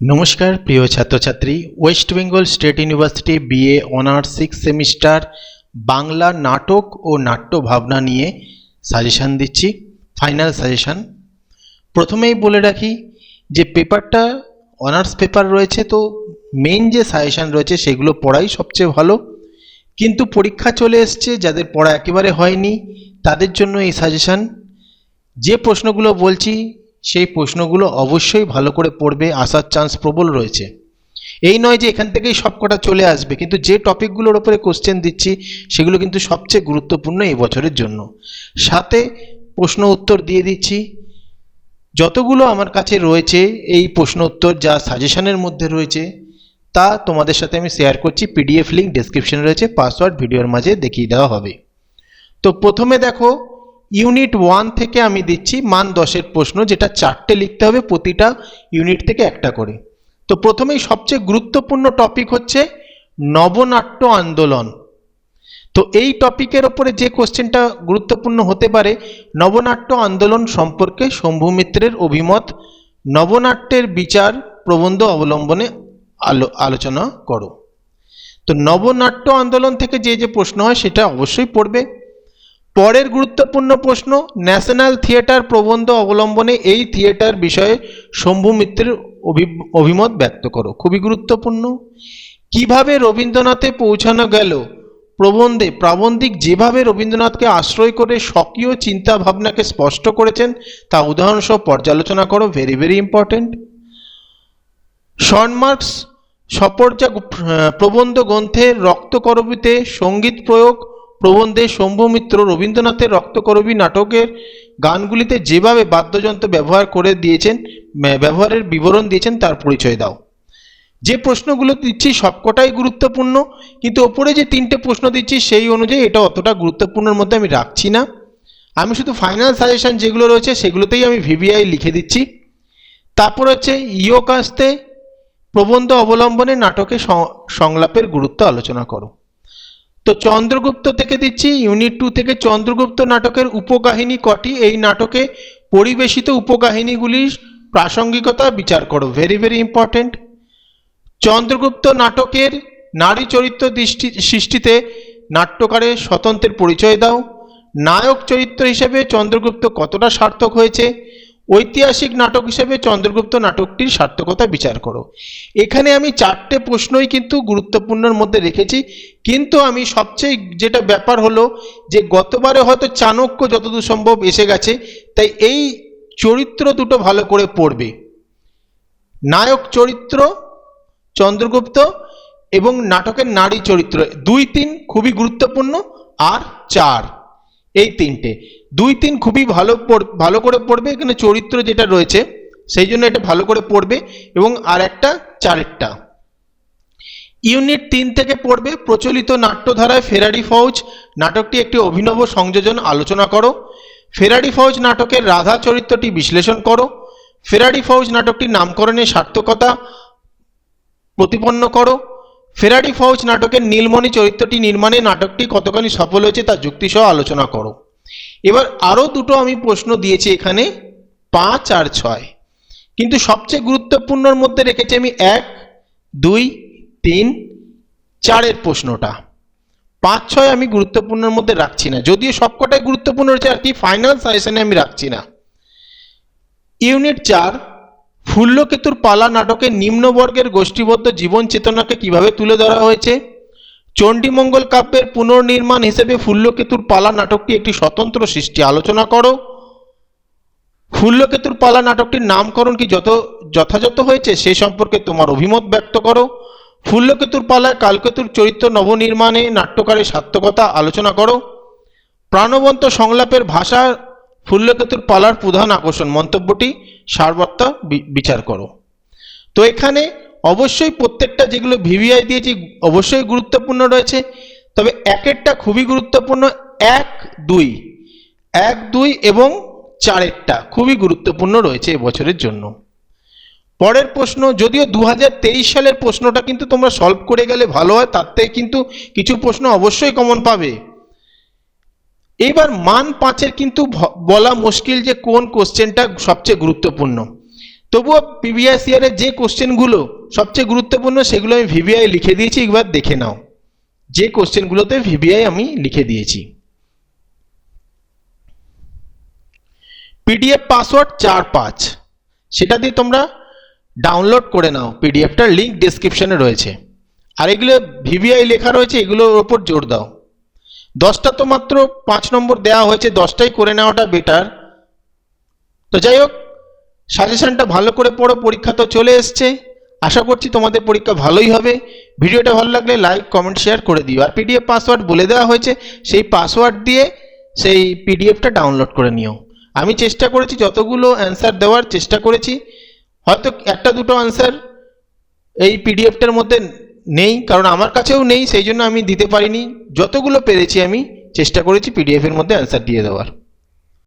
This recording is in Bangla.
নমস্কার, প্রিয় ছাত্রছাত্রী West Bengal State University BA honours six semester Bangla নাটক ও নাট্য ভাবনা নিয়ে সাজেশান দিচ্ছি ফাইনাল সাজেশান প্রথমেই বলে রাখি যে পেপারটা অনার্স পেপার রয়েছে, তো মেন যে সাজেশান রয়েছে সেগুলো পড়াই সবচেয়ে ভালো। কিন্তু পরীক্ষা চলে এসছে, যাদের পড়া একেবারে হয়নি, তাদের জন্য এই সাজেশান যে প্রশ্নগুলো বলছি সেই প্রশ্নগুলো অবশ্যই ভালো করে পড়বে, আসার চান্স প্রবল রয়েছে। এই নয় যে এখান থেকেই সব কটা চলে আসবে, কিন্তু যে টপিকগুলোর ওপরে কোশ্চেন দিচ্ছি, সেগুলো কিন্তু সবচেয়ে গুরুত্বপূর্ণ এই বছরের জন্য। সাথে প্রশ্ন উত্তর দিয়ে দিচ্ছি। যতগুলো আমার কাছে রয়েছে এই প্রশ্ন উত্তর যা সাজেশনের মধ্যে রয়েছে, তা তোমাদের সাথে আমি শেয়ার করছি পিডিএফ লিঙ্ক ডেসক্রিপশনে রয়েছে পাসওয়ার্ড ভিডিওর মাঝে দেখিয়ে দেওয়া হবে। তো প্রথমে দেখো ইউনিট ওয়ান থেকে আমি দিচ্ছি মান দশের প্রশ্ন, যেটা চারটে লিখতে হবে প্রতিটা ইউনিট থেকে একটা করে। তো প্রথমেই সবচেয়ে গুরুত্বপূর্ণ টপিক হচ্ছে নবনাট্য আন্দোলন। তো এই টপিকের ওপরে যে কোশ্চেনটা গুরুত্বপূর্ণ হতে পারে, নবনাট্য আন্দোলন সম্পর্কে শম্ভু মিত্রের অভিমত, নবনাট্যের বিচার প্রবন্ধ অবলম্বনে আলো, আলোচনা করো। তো নবনাট্য আন্দোলন থেকে যে যে প্রশ্ন হয়, সেটা অবশ্যই পড়বে। পরের গুরুত্বপূর্ণ প্রশ্ন, ন্যাশনাল থিয়েটার প্রবন্ধ অবলম্বনে এই থিয়েটার বিষয়ে শম্ভু মিত্রের অভি- অভিমত ব্যক্ত করো। খুবই গুরুত্বপূর্ণ। কীভাবে রবীন্দ্রনাথে পৌঁছানো গেল? প্রবন্ধে প্রাবন্ধিক যেভাবে রবীন্দ্রনাথকে আশ্রয় করে স্বকীয় চিন্তা ভাবনাকে স্পষ্ট করেছেন, তা উদাহরণসহ পর্যালোচনা করো very very important short marks সপর্যা প্রবন্ধ গ্রন্থের রক্তকরবীতে সংগীত প্রয়োগ প্রবন্ধে শম্ভু মিত্র রবীন্দ্রনাথের রক্তকরবী নাটকের গানগুলিতে যেভাবে বাদ্যযন্ত্র ব্যবহার করে দিয়েছেন ব্যবহারের বিবরণ দিয়েছেন, তার পরিচয় দাও। যে প্রশ্নগুলো দিচ্ছি সবকটাই গুরুত্বপূর্ণ, কিন্তু ওপরে যে তিনটে প্রশ্ন দিচ্ছি সেই অনুযায়ী এটা অতটা গুরুত্বপূর্ণের মধ্যে আমি রাখছি না। আমি শুধু ফাইনাল সাজেশন যেগুলো রয়েছে সেগুলোতেই আমি ভিভিআই লিখে দিচ্ছি। তারপর হচ্ছে ইও কাস্তে প্রবন্ধ অবলম্বনে নাটকে সংলাপের গুরুত্ব আলোচনা করো। তো চন্দ্রগুপ্ত থেকে দিচ্ছি ইউনিট টু থেকে চন্দ্রগুপ্ত নাটকের উপকাহিনী কটি? এই নাটকে পরিবেশিত উপকাহিনীগুলির প্রাসঙ্গিকতা বিচার করো ভেরি ভেরি ইম্পর্টেন্ট চন্দ্রগুপ্ত নাটকের নারী চরিত্র দৃষ্টি, সৃষ্টিতে নাট্যকারের স্বতন্ত্রের পরিচয় দাও। নায়ক চরিত্র হিসেবে চন্দ্রগুপ্ত কতটা সার্থক হয়েছে? ঐতিহাসিক নাটক হিসেবে চন্দ্রগুপ্ত নাটকটির সার্থকতা বিচার করো। এখানে আমি চারটে প্রশ্নই কিন্তু গুরুত্বপূর্ণর মধ্যে রেখেছি, কিন্তু আমি সবচেয়ে যেটা ব্যাপার হলো যে গতবারে হয়তো চাণক্য যতদূর সম্ভব এসে গেছে, তাই এই চরিত্র দুটো ভালো করে পড়বে। নায়ক চরিত্র, চন্দ্রগুপ্ত এবং নাটকের নারী চরিত্র, দুই তিন খুবই গুরুত্বপূর্ণ, আর চার। এই তিনটে। দুই তিন খুবই ভালো ভালো করে পড়বে এখানে চরিত্র যেটা রয়েছে, সেই জন্য এটা ভালো করে পড়বে এবং আর একটা চারেরটা। ইউনিট তিন থেকে পড়বে প্রচলিত নাট্যধারায় ফেরারি ফৌজ, নাটকটি একটি অভিনব সংযোজন, আলোচনা করো। ফেরারি ফৌজ নাটকের রাধা চরিত্রটি বিশ্লেষণ করো। ফেরারি ফৌজ নাটকটির নামকরণের সার্থকতা প্রতিপন্ন করো। ফেরারি ফৌজ নাটকের নীলমণি চরিত্রটি নির্মাণে নাটকটি কতখানি সফল হয়েছে তা যুক্তিসহ আলোচনা করো। এবার আরও দুটো আমি প্রশ্ন দিয়েছি এখানে, পাঁচ আর ছয়। কিন্তু সবচেয়ে গুরুত্বপূর্ণর মধ্যে রেখেছি আমি এক, দুই, তিন, চারের প্রশ্নটা। পাঁচ, ছয় আমি গুরুত্বপূর্ণের মধ্যে রাখছি না। যদিও সবকটাই গুরুত্বপূর্ণ রয়েছে, আর কি ফাইনাল সাজেশনে আমি রাখছি না। ইউনিট চার ফুল্লকেতুর পালা নাটকে নিম্নবর্গের গোষ্ঠীবদ্ধ জীবন চেতনাকে কীভাবে তুলে ধরা হয়েছে? চণ্ডীমঙ্গল কাব্যের পুনর্নির্মাণ হিসেবে ফুল্লকেতুর পালা নাটকটি একটি স্বতন্ত্র সৃষ্টি। আলোচনা করো। ফুল্লকেতুর পালা নাটকটির নামকরণ কি যত যথাযথ হয়েছে সে সম্পর্কে তোমার অভিমত ব্যক্ত করো। ফুল্লকেতুর পালায় কালকেতুর চরিত্র নবনির্মাণে নাট্যকারের সার্থকতা আলোচনা করো। প্রাণবন্ত সংলাপের ভাষা ফুল্লকেতুর পালার প্রধান আকর্ষণ মন্তব্যটি সারবত্তা বিচার করো। তো এখানে অবশ্যই প্রত্যেকটা যেগুলো ভিভিআই দিয়েছি অবশ্যই গুরুত্বপূর্ণ রয়েছে, তবে একেরটা খুবই গুরুত্বপূর্ণ, এক, দুই। এক, দুই এবং চারেরটা খুবই গুরুত্বপূর্ণ রয়েছে এবছরের জন্য। পরের প্রশ্ন, যদিও দু হাজার তেইশ সালের প্রশ্নটা কিন্তু তোমরা সলভ করে গেলে ভালো হয়, তার থেকে কিন্তু কিছু প্রশ্ন অবশ্যই কমন পাবে। এবার মান পাঁচের কিন্তু বলা মুশকিল যে কোন কোশ্চেনটা সবচেয়ে গুরুত্বপূর্ণ। তবুও প্রিভিয়াস ইয়ারের যে কোশ্চেনগুলো সবচেয়ে গুরুত্বপূর্ণ সেগুলো আমি ভিভিআই লিখে দিয়েছি, একবার দেখে নাও। যে কোশ্চেনগুলোতে ভিভিআই আমি লিখে দিয়েছি। পিডিএফ পাসওয়ার্ড চার পাঁচ। সেটা দিয়ে তোমরা ডাউনলোড করে নাও। পিডিএফটার লিঙ্ক ডেসক্রিপশনে রয়েছে। আর এগুলো ভিভিআই লেখা রয়েছে, এগুলোর ওপর জোর দাও। দশটা তো মাত্র পাঁচ নম্বর দেওয়া হয়েছে, দশটাই করে নেওয়াটা বেটার তো যাই হোক সাজেশনটা ভালো করে পড়ো, পরীক্ষা তো চলে এসছে। আশা করছি তোমাদের পরীক্ষা ভালোই হবে। ভিডিওটা ভালো লাগলে লাইক কমেন্ট শেয়ার করে দিও। আর পিডিএফ পাসওয়ার্ড বলে দেওয়া হয়েছে, সেই পাসওয়ার্ড দিয়ে সেই পিডিএফটা ডাউনলোড করে নিও। আমি চেষ্টা করেছি, যতগুলো অ্যান্সার দেওয়ার চেষ্টা করেছি। হয়তো একটা দুটো অ্যান্সার এই পিডিএফটার মধ্যে নেই, কারণ আমার কাছেও নেই, সেই জন্য আমি দিতে পারিনি। যতগুলো পেরেছি আমি চেষ্টা করেছি পিডিএফের মধ্যে অ্যান্সার দিয়ে দেওয়ার।